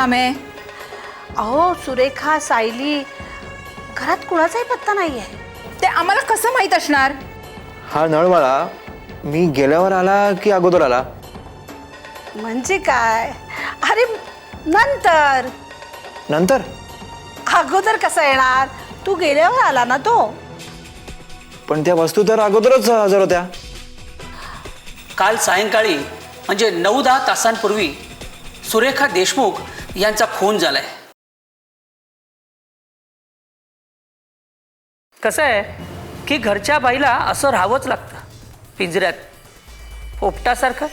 काम आहे अहो सुरेखा सायली घरात कुणाचाही पत्ता नाहीये. ते आम्हाला कसं माहीत असणार? हा नळवाला मी गेल्यावर आला की अगोदर आला? म्हणजे काय? अरे नंतर. नंतर? अगोदर कसा येणार? तू गेल्यावर आला ना तो. पण त्या वस्तू तर अगोदरच हजर होत्या. काल सायंकाळी म्हणजे नऊ दहा तासांपूर्वी सुरेखा देशमुख यांचा खून झालाय. कसं आहे की घरच्या बाईला असं राहावंच लागतं. पिंजऱ्यात. पोपटासारखं.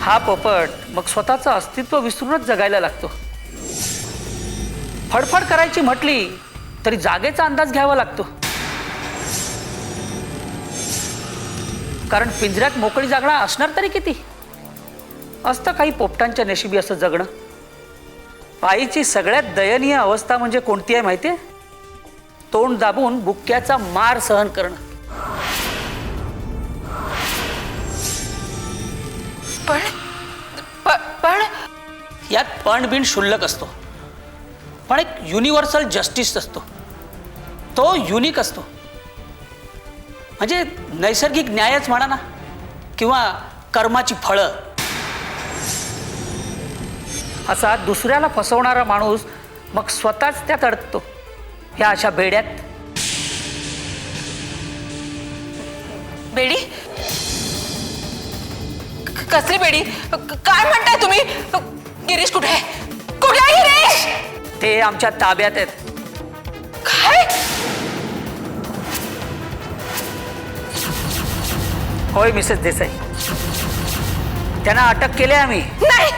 हा पोपट मग स्वतःचं अस्तित्व विसरूनच जगायला लागतो. फडफड करायची म्हटली तरी जागेचा अंदाज घ्यावा लागतो. कारण पिंजऱ्यात मोकळी जागणं असणार तरी किती? असतं काही पोपटांच्या नशिबी असं जगणं. आईची सगळ्यात दयनीय अवस्था म्हणजे कोणती आहे माहिती आहे तोंड दाबून बुक्क्याचा मार सहन करणं. पण पण. यात पण बिन शुल्लक असतो. पण एक युनिव्हर्सल जस्टिस असतो. तो युनिक असतो. म्हणजे नैसर्गिक न्यायच म्हणा ना किंवा कर्माची फळं. असा दुसऱ्याला फसवणारा माणूस मग स्वतःच त्यात अडकतो ह्या अशा बेड्यात. बेडी? क- कसली बेडी? क- काय म्हणताय तुम्ही? गिरीश कुठे आहे? कुठे आहे गिरीश? ते आमच्या ताब्यात आहेत. होय मिसेस देसाई. त्यांना अटक केली आहे आम्ही. नाही!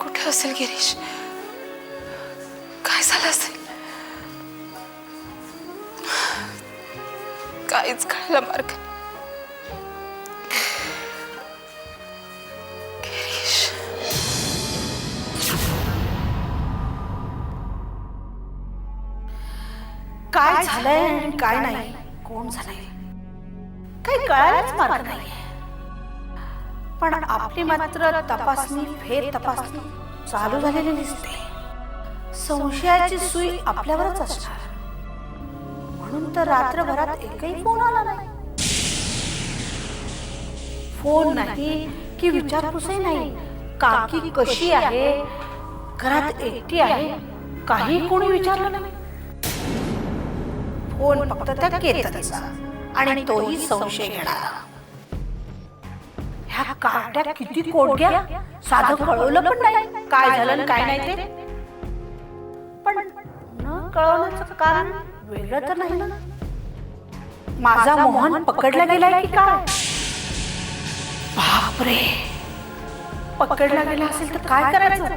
कुठे असेल गिरीश? काय झालं असेल? काहीच कळायला मार्ग नाही. झालंय आणि काय नाही. कोण झालंय? काही कळायलाच मार्ग नाही पण आपली मात्र तपासणी फेर तपासणी चालू झालेली दिसते. संशयाची सुई आपल्यावरच असणार. म्हणून तर रात्रभरात एकही फोन आला नाही. फोन नाही की विचारपूसही नाही. काकी कशी आहे? घरात एकटी आहे? काही कोणी विचारलं नाही. कोण फक्त त्या केतनचा? आणि तोही संशय घेणारा ह्या काट्या किती कोडक्या साधं कळवलं पण नाही. काय झालं आणि काय नाही ते? पण न कळवण्याचं कारण वेगळं तर नाही ना? माझा मोहन पकडला गेलाय की काय? बापरे. पकडला गेला असेल तर काय करायचं?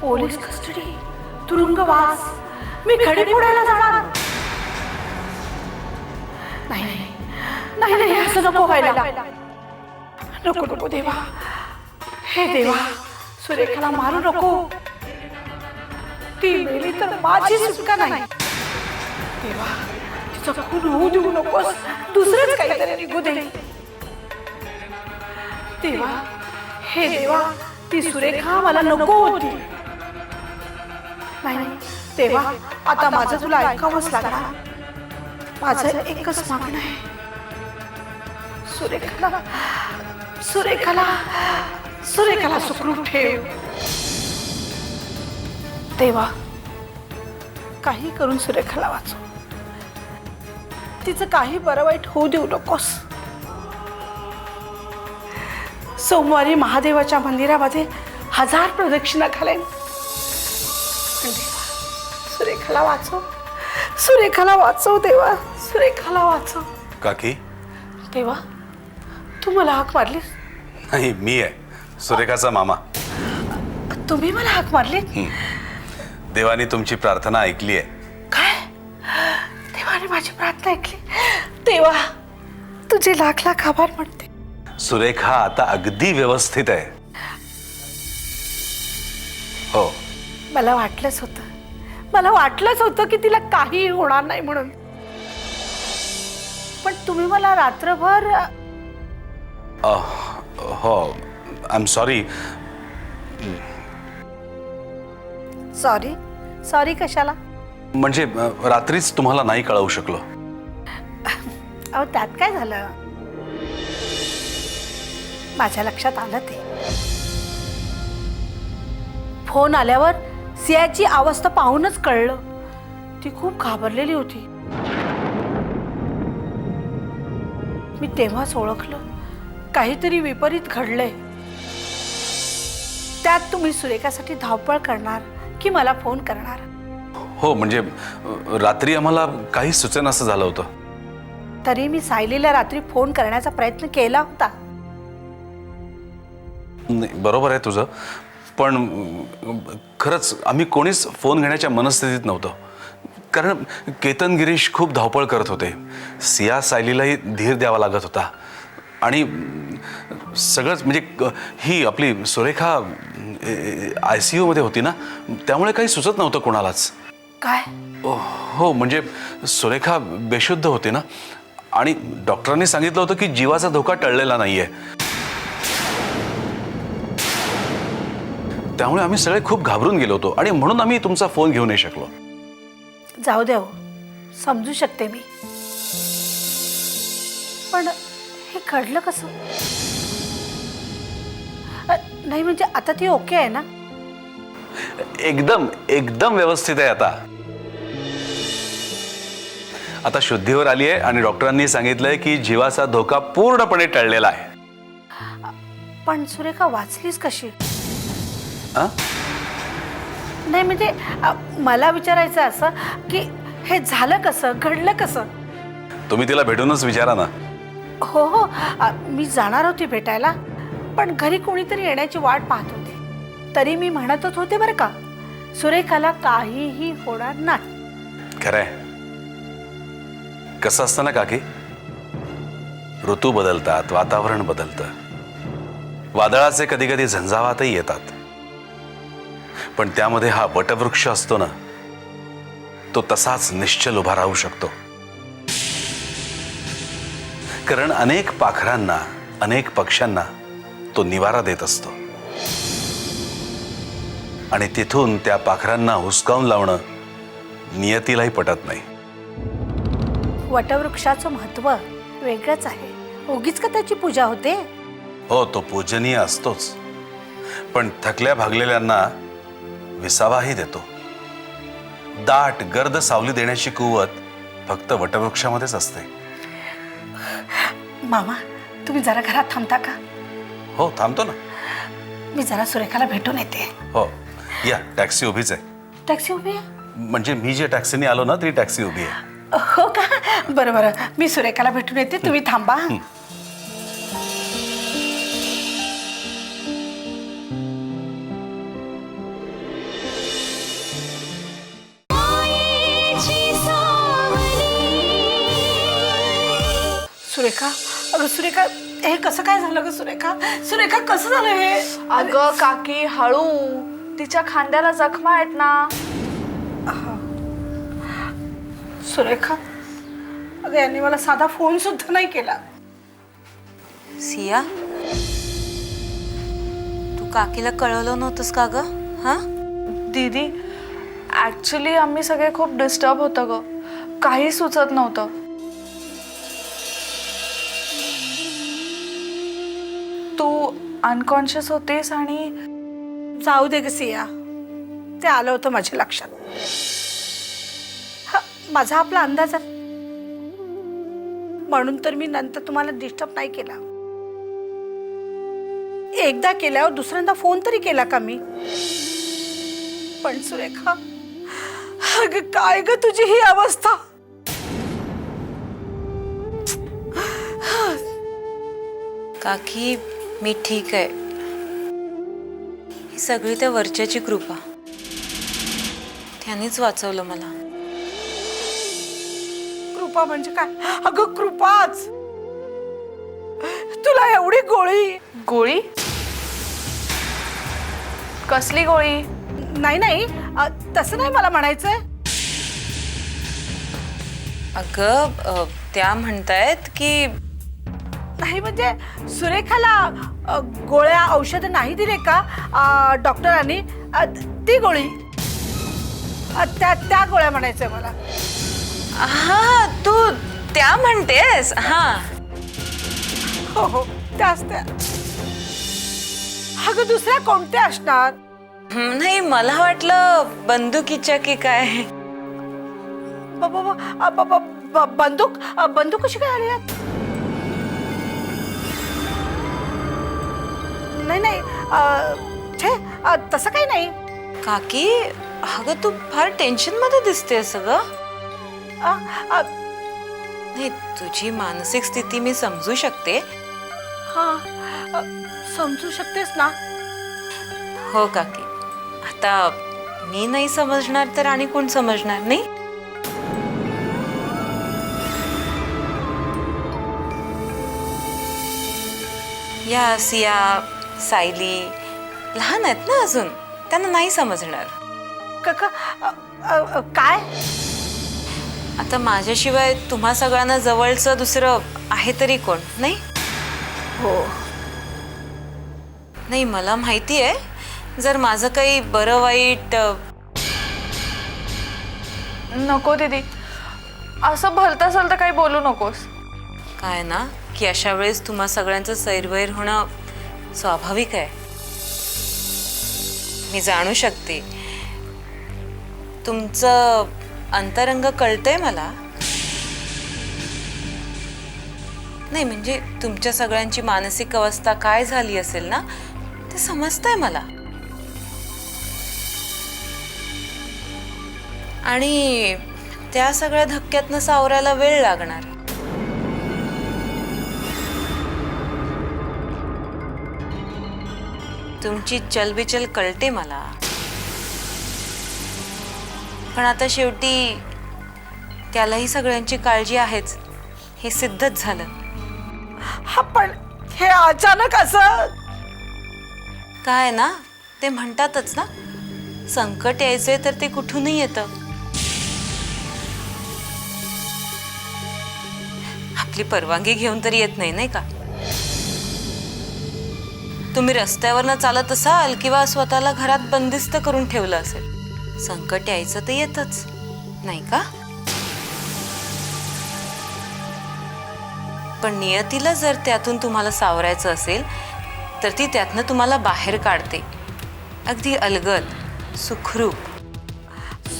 Police custody? तुरुंगवास. मी खडे फोडायला जाणार. नाही नाही नाही नाही असं नको व्हायला. नको नको देवा. हे देवा सुरेखाला मारू नको. ती मेली तर माझी सुटका नाही. देवा तिचं खून होऊ देऊ नकोस. दुसरंच काहीतरी निघू दे. देवा हे देवा ती सुरेखा मला नको होती. नाही. तेव्हा आता माझं तुला ऐकावंच लागणार. माझं एकच मागणं आहे. सुरेखाला सुरेखाला सुरेखाला सुखरूप ठेव. तेव्हा काही करून सुरेखाला वाचव. तिचं काही बरं वाईट होऊ देऊ नकोस. सोमवारी महादेवाच्या मंदिरामध्ये हजार प्रदक्षिणा घालेन. सुरेखाला वाचव. सुरेखाला वाचव देवा. सुरेखाला वाचव. काकी? देवा तू मला हाक मारलीस? नाही मी आहे. सुरेखाचा मामा. तुम्ही मला हाक मारली देवानी तुमची प्रार्थना ऐकली आहे. काय? देवाने माझी प्रार्थना ऐकली. देवा तुझे लाख लाख आभार म्हणते. सुरेखा आता अगदी व्यवस्थित आहे. हो. मला वाटलंच होतं. मला वाटलंच होतं की तिला काही होणार नाही म्हणून. पण तुम्ही मला रात्रभर हो I am sorry sorry sorry कशाला? म्हणजे अ, रात्रीच तुम्हाला नाही कळवू शकलो. अहो त्यात काय झालं? माझ्या लक्षात आलं ते. फोन आल्यावर सियाची अवस्था पाहूनच कळलं. ती खूप घाबरलेली होती. मी तेव्हाच ओळखलं. काहीतरी विपरीत घडलंय. त्यात तुम्ही सुरेखासाठी धावपळ करणार की मला फोन करणार? हो म्हणजे अ, रात्री आम्हाला काही सुचन असं झालं होतं. तरी मी सायलीला रात्री फोन करण्याचा प्रयत्न केला होता. नाही, बरोबर आहे तुझं. पण खरंच आम्ही कोणीच फोन घेण्याच्या मनस्थितीत नव्हतो. कारण केतन गिरीश खूप धावपळ करत होते. सिया सायलीलाही धीर द्यावा लागत होता. आणि सगळंच म्हणजे ही आपली सुरेखा आय सी यूमध्ये होती ना त्यामुळे काही सुचत नव्हतं कोणालाच. काय? हो म्हणजे सुरेखा बेशुद्ध होते ना. आणि डॉक्टरांनी सांगितलं होतं की जीवाचा धोका टळलेला नाहीये. त्यामुळे आम्ही सगळे खूप घाबरून गेलो होतो आणि म्हणून आम्ही तुमचा फोन घेऊ नाही शकलो. जाऊ द्या हो. समजू शकते मी. पण हे घडलं कसं? अ, नाही म्हणजे आता ती ओके आहे ना? एकदम एकदम व्यवस्थित आहे आता. आता शुद्धीवर आली आहे आणि डॉक्टरांनी सांगितलंय की जीवाचा धोका पूर्णपणे टळलेला आहे. पण सुरेखा वाचलीच कशी? आ? नाही म्हणजे अ, मला विचारायचं असं की हे झालं कसं? घडलं कसं? तुम्ही तिला भेटूनच विचारा ना. हो हो. अ, मी जाणार होती भेटायला पण घरी कोणीतरी येण्याची वाट पाहत होते. तरी मी म्हणतच होते बरं का सुरेखाला काहीही होणार नाही. खरंय. कसं असतं ना काकी? ऋतू बदलतात वातावरण बदलतं. वादळाचे कधी कधी झंझावातही येतात. पण त्यामध्ये हा वटवृक्ष असतो ना तो तसाच निश्चल उभा राहू शकतो. कारण अनेक पाखरांना अनेक पक्ष्यांना तो निवारा देत असतो. आणि तिथून त्या पाखरांना हुसकावून लावणं नियतीलाही पटत नाही. वटवृक्षाचं महत्त्व वेगळंच आहे. उगीच का त्याची पूजा होते? हो तो पूजनीय असतोच. पण थकल्या भागलेल्यांना विसावाही देतो. दाट गर्द सावली देण्याची कुवत फक्त वटवृक्षामध्येच असते. मामा तुम्ही जरा घरात थांबता का? हो थांबतो ना. मी जरा सुरेखाला भेटून येते. हो या टॅक्सी उभीच आहे. टॅक्सी उभी आहे? म्हणजे मी जे टॅक्सीने आलो ना ती टॅक्सी उभी आहे. हो का? बरं बरं. मी सुरेखाला भेटून येते. तुम्ही थांबा. सुरेखा? अगं सुरेखा हे कसं काय झालं ग सुरेखा? सुरेखा कसं झालं हे? अगं काकी हळू. तिच्या खांद्याला जखमा आहेत ना. सुरेखा अगं यांनी मला साधा फोन सुद्धा नाही केला. सिया तू काकीला कळवलं नव्हतंस का ग? हा? दीदी ऍक्च्युली आम्ही सगळे खूप डिस्टर्ब होतं ग. काही सुचत नव्हतं. अनकॉन्शियस होतेस आणि जाऊ दे ग सिया. ते आलं होतं माझ्या लक्षात. हा, माझा आपला अंदाज आहे. म्हणून तर मी नंतर तुम्हाला डिस्टर्ब नाही केला. एकदा केल्यावर दुसऱ्यांदा फोन तरी केला का मी? पण सुरेखा अगं काय ग तुझी ही अवस्था? काकी मी ठीक आहे. ही सगळी त्या वरच्याची कृपा. त्यानेच वाचवलं मला. कृपा म्हणजे काय? अगं कृपाच! तुला एवढी गोळी? गोळी? कसली गोळी? नाही नाही. अ, तसं नाही मला म्हणायचंय. अगं अ, त्या म्हणतायत की नाही म्हणजे सुरेखाला गोळ्या औषधं नाही दिले का डॉक्टरांनी? ती गोळी. त्या त्या गोळ्या म्हणायचंय मला. हा तू त्या म्हणतेस? हा. हो हो त्याच त्या. अगं दुसऱ्या कोणत्या असणार? नाही मला वाटलं बंदुकीच्या की काय. बंदूक बंदूक कशी काय आली नाही नाही. अ, छे अ, तसं काही नाही. काकी अगं तू फार टेन्शनमध्ये दिसते सगळं. अ, अ, नाही तुझी मानसिक स्थिती मी समजू शकते. हा अ, समजू शकतेस ना. हो काकी. आता मी नाही समजणार तर आणि कोण समजणार नाही? या सिया. सायली लहान आहेत ना अजून? त्यांना नाही समजणार. क- क- अ, अ, अ, काय? आता माझ्याशिवाय तुम्हा सगळ्यांना जवळचं दुसरं आहे तरी कोण नाही? हो. नाही मला माहिती आहे. जर माझं काही बरं वाईट नको दीदी. असं भलतं तर काही बोलू नकोस. काय ना की अशा वेळेस तुम्हा सगळ्यांचं सैरवैर होणं स्वाभाविक आहे. मी जाणू शकते. तुमचं अंतरंग कळतंय मला? नाही म्हणजे तुमच्या सगळ्यांची मानसिक अवस्था काय झाली असेल ना ते समजतंय मला. आणि त्या सगळ्या धक्क्यातनं सावरायला वेळ लागणार. तुमची चलबिचल कळते मला. पण आता शेवटी त्यालाही सगळ्यांची काळजी आहेच हे सिद्धच झालं. हा पण हे अचानक असं? काय ना ते म्हणतातच ना. संकट यायचंय तर ते कुठूनही येतं. आपली परवानगी घेऊन तरी येत नाही नाही का? तुम्ही रस्त्यावरनं चालत असाल किंवा स्वतःला घरात बंदिस्त करून ठेवलं असेल संकट यायचं तर येतच नाही का? पण नियतीला जर त्यातून तुम्हाला सावरायचं असेल तर ती त्यातनं तुम्हाला बाहेर काढते. अगदी अलगद सुखरूप.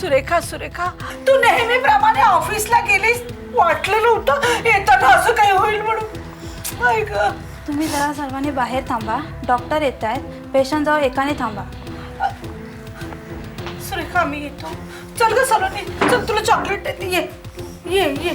सुरेखा सुरेखा तू नेहमीप्रमाणे ऑफिसला गेलीस? वाटलं नव्हतं येताना असं काही होईल म्हणून. तुम्ही जरा सर्वांनी बाहेर थांबा. डॉक्टर येत आहेत पेशंट जवळ एकाने थांबा. सुरेखा मी येतो. चल ग सर्वांनी चल तुला चॉकलेट देते. ये. ये ये.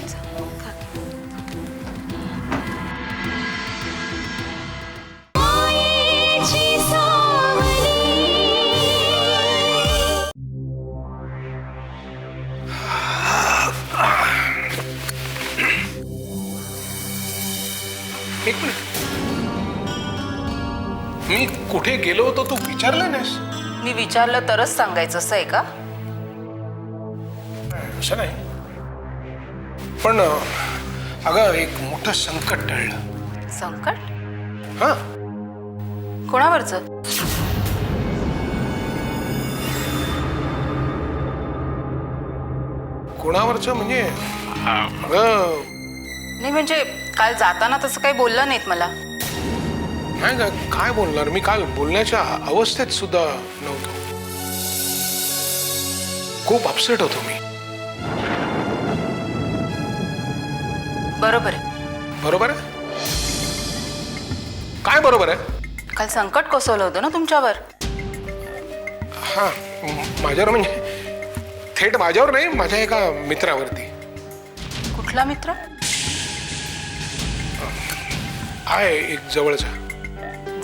कुठे गेलो होतो तू विचारलं नाहीस? मी विचारलं तरच सांगायचं असं आहे का? असं नाही. पण अगं एक मोठं संकट टळलं. संकट? हां. कोणावरचं? कोणावरचं? म्हणजे अगं नाही म्हणजे काल जाताना तसं काही बोललं नाहीत मला. नाही का काय बोलणार? मी काल बोलण्याच्या अवस्थेत सुद्धा नव्हतो. खूप अपसेट होतो मी. बरोबर आहे. बरोबर आहे? काय बरोबर आहे? काल संकट कोसवलं होतं ना तुमच्यावर? हां म- माझ्यावर म्हणजे थेट माझ्यावर नाही माझ्या एका मित्रावरती. कुठला मित्र? आहे एक जवळचा.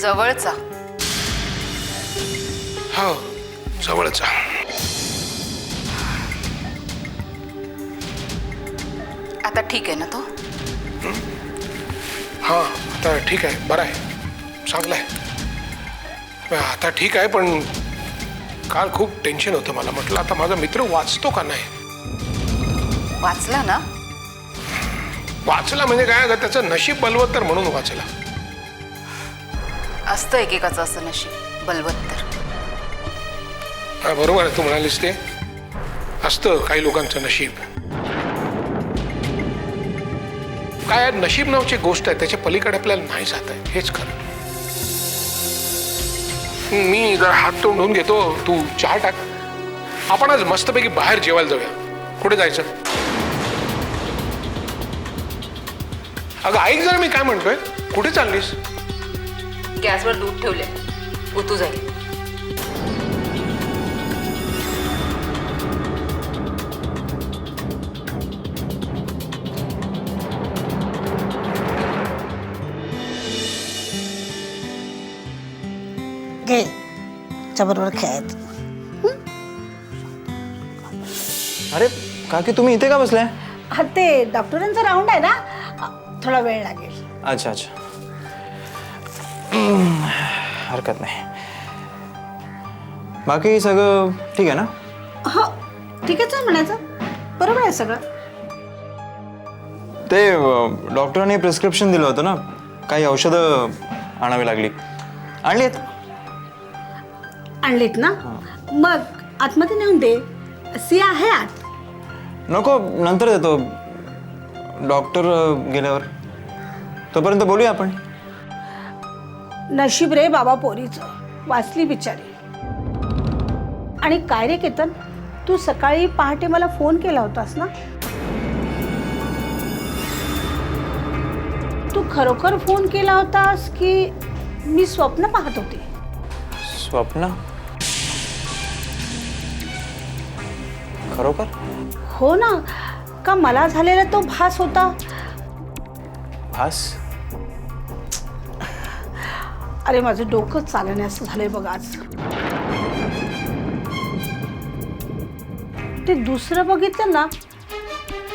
जवळचा. हो जवळचा. आता ठीक आहे ना तो? हां? आता ठीक आहे बरं आहे. चांगलं आहे. आता ठीक आहे पण काल खूप टेन्शन होतं मला. म्हटलं आता माझा मित्र वाचतो का नाही? वाचला ना? वाचला म्हणजे काय? अगं त्याचं नशीब बलवत्तर म्हणून वाचला. असतं एकेकाचं असं नशीब. बलवत्तर हा बरोबर आहे तू म्हणालीस ते. असतं काही लोकांचं नशीब. काय नशीब नावची गोष्ट आहे त्याच्या पलीकडे आपल्याला नाही जात आहे हेच खरं. मी जरा हात तोंड धुवून घेतो तू चहा टाक. आपण आज मस्तपैकी बाहेर जेवायला जाऊया. कुठे जायचं? अगं ऐक जरा मी काय म्हणतोय. कुठे चाललीस? गॅसवर दूध ठेवले उतू जाईल. घे. बरोबर खेळायचं. अरे काकी तुम्ही इथे का बसलाय? हा ते डॉक्टरांचा राऊंड आहे ना? थोडा वेळ लागेल. अच्छा अच्छा. हरकत नाही. बाकी सगळं ठीक आहे ना? हो ठीकच आहे म्हणायचं. बरोबर आहे सगळं. ते अं, डॉक्टरांनी प्रिस्क्रिप्शन दिलं होतं ना? काही औषधं आणावी लागली. आणली आहेत आणलीत ना? मग आतमध्ये नेऊन दे. सी आहे आत. नको नंतर देतो. डॉक्टर अं, गेल्यावर. तोपर्यंत बोलूया आपण. नशीब रे बाबा पोरीचं. वाचली बिचारी. आणि काय रे केतन? तू सकाळी पहाटे मला फोन केला होतास ना? तू खरोखर फोन केला होतास की मी स्वप्न पाहत होते? स्वप्न? खरोखर? हो ना. का मला झालेला तो भास होता? भास? अरे माझं डोकं चालण्याचं झालंय बघ आज. ते दुसरं बघितलं ना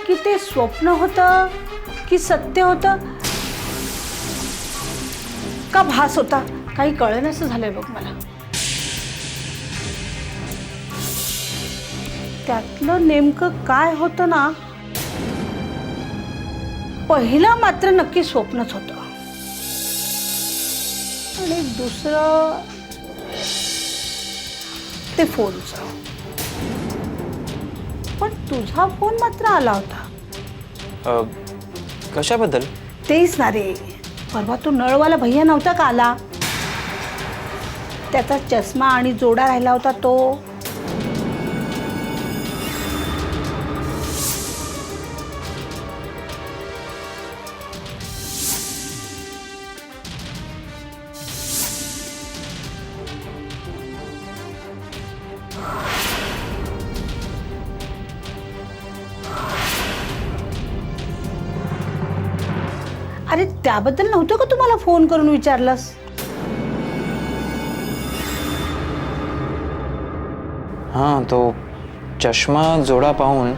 की ते स्वप्न होतं की सत्य होतं का भास होता काही कळण्याचं झालंय बघ मला. त्यातलं नेमकं काय होतं ना पहिलं मात्र नक्की स्वप्नच होतं. आणि दुसरं ते फोनचं पण तुझा फोन मात्र आला होता. कशाबद्दल? तेच ना रे. परवा तो नळवाला भैया नव्हता का आला? त्याचा चष्मा आणि जोडा राहिला होता तो. त्याबद्दल नव्हतं का तुम्हाला फोन करून विचारलंस? हां तो चष्मा जोडा पाहून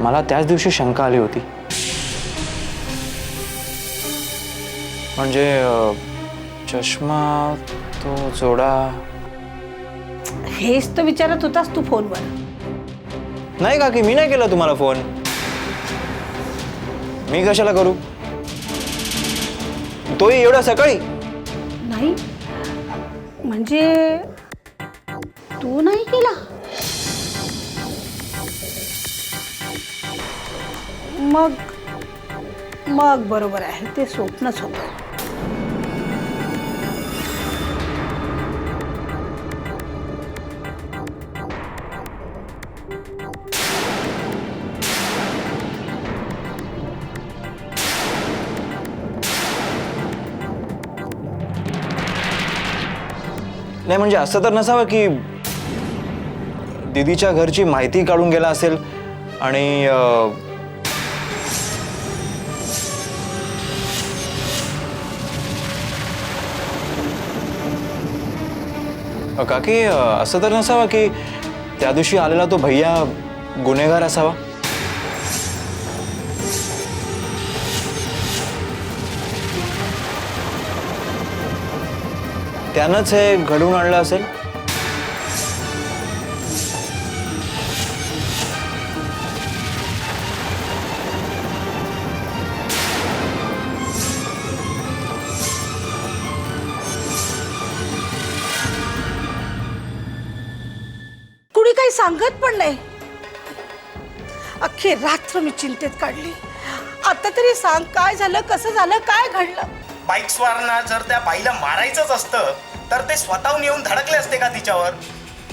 मला त्याच दिवशी शंका आली होती. म्हणजे अं, चष्मा तो जोडा? हेच तर विचारत होतास तू फोनवर. नाही का की मी नाही केला तुम्हाला फोन? मी कशाला करू? तोही एवढ्या सकाळी? नाही. म्हणजे तू नाही केला? मग मग बरोबर आहे. ते स्वप्नच होतं. नाही म्हणजे असं तर नसावं की दीदीच्या घरची माहिती काढून गेला असेल आणि अं, काकी असं तर नसावं की त्या दिवशी आलेला तो भैया गुन्हेगार असावा? त्यानंच हे घडवून आणलं असेल? कुणी काही सांगत पण नाही. अख्खी रात्र मी चिंतेत काढली. आता तरी सांग काय झालं कसं झालं काय घडलं? बाईक स्वारना जर त्या बाईला मारायचंच असतं तर ते स्वतःहून येऊन धडकले असते का तिच्यावर?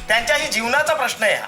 त्यांच्याही जीवनाचा प्रश्न आहे हा.